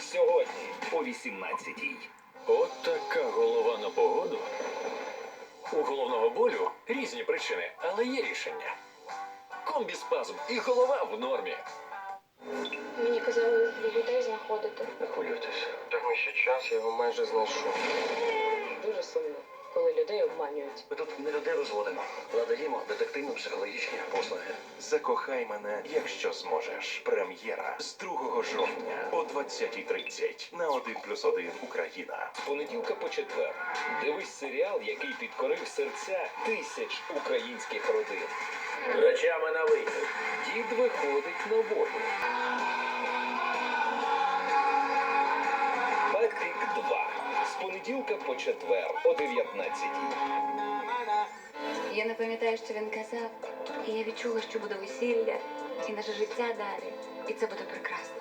Сьогодні о 18-й. От така голова на погоду. У головного болю різні причини, але є рішення. Комбіспазм і голова в нормі. Мені казали людей знаходити. Не хвилюйтесь. Тягну ще час, я його майже знайшов. Дуже сумно, обманюють. Ми тут не людей розводимо. Надаємо детективно-психологічні послуги. Закохай мене, якщо зможеш. Прем'єра з 2 жовтня о 20.30 на 1 плюс 1 Україна. Понеділка по четвер. Дивись серіал, який підкорив серця тисяч українських родин. Речами на вихід. Дід виходить на волю. Понеділка по четвер о 19-й. Я не пам'ятаю, що він казав. І я відчула, що буде весілля і наше життя далі. І це буде прекрасно.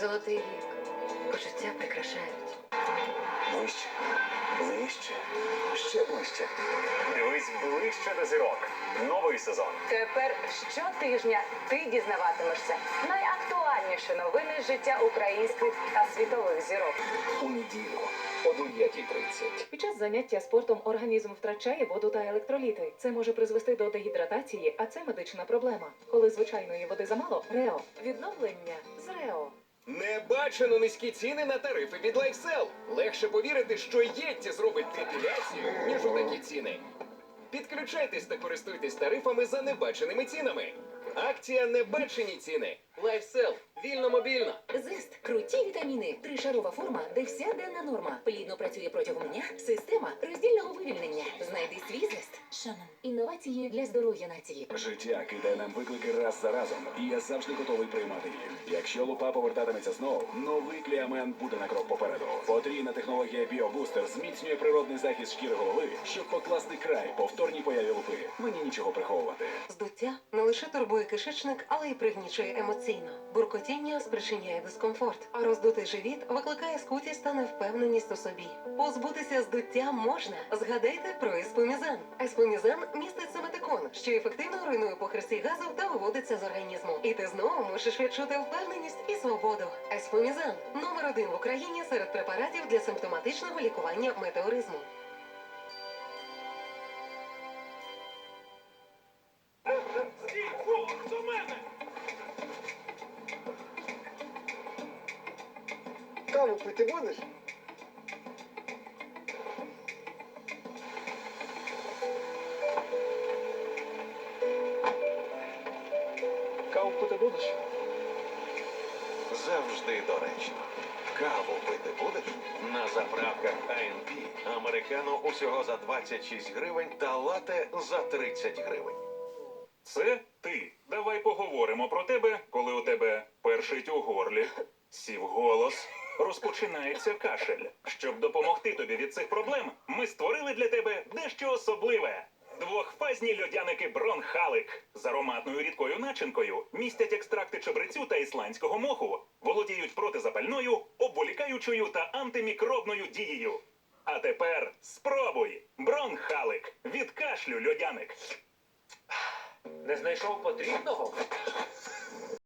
Золотий вік. Почуття прикрашають. Ближче, ближче, ще ближче. Дивись ближче до зірок. Новий сезон. Тепер щотижня ти дізнаватимешся найактуальніші новини з життя українських та світових зірок. У неділю о 9.30. Під час заняття спортом організм втрачає воду та електроліти. Це може призвести до дегідратації, а це медична проблема. Коли звичайної води замало, РЕО. Відновлення з РЕО. Небачено низькі ціни на тарифи від LifeSell. Легше повірити, що Єтті зробить депіляцію, ніж у такі ціни. Підключайтесь та користуйтесь тарифами за небаченими цінами. Акція небачені ціни. Лайфсел Вільно мобільно. Зест круті вітаміни. Тришарова форма, де вся денна норма. Плідно працює протягом дня. Система роздільного вивільнення. Шанон. Інновації для здоров'я нації. Життя кидає нам виклики раз за разом, і я завжди готовий приймати їх. Якщо лупа повертатиметься знов, новий кліамен буде на крок попереду. Потрійна технологія Біобустер зміцнює природний захист шкіри голови, щоб покласти край повторній появі лупи. Мені нічого приховувати. Здуття не лише турбує кишечник, але й пригнічує емоційно. Буркотіння спричиняє дискомфорт, а роздутий живіт викликає скутість та невпевненість у собі. Позбутися здуття можна. Згадайте про еспомізан. Еспомізан містить семетикон, що ефективно руйнує похресті газів та виводиться з організму. І ти знову можеш відчути впевненість і свободу. Еспомізан номер один в Україні серед препаратів для симптоматичного лікування метеоризму. Каву будеш? Каву пити будеш? Завжди доречно. Каву пити будеш? На заправках АНП американо усього за 26 гривень та лате за 30 гривень. Це ти. Давай поговоримо про тебе, коли у тебе першить у горлі. Сів голос. Розпочинається кашель. Щоб допомогти тобі від цих проблем, ми створили для тебе дещо особливе. Двохфазні льодяники Бронхалик з ароматною рідкою начинкою містять екстракти чебрецю та ісландського моху, володіють протизапальною, обволікаючою та антимікробною дією. А тепер спробуй Бронхалик від кашлю льодяник. Не знайшов потрібного?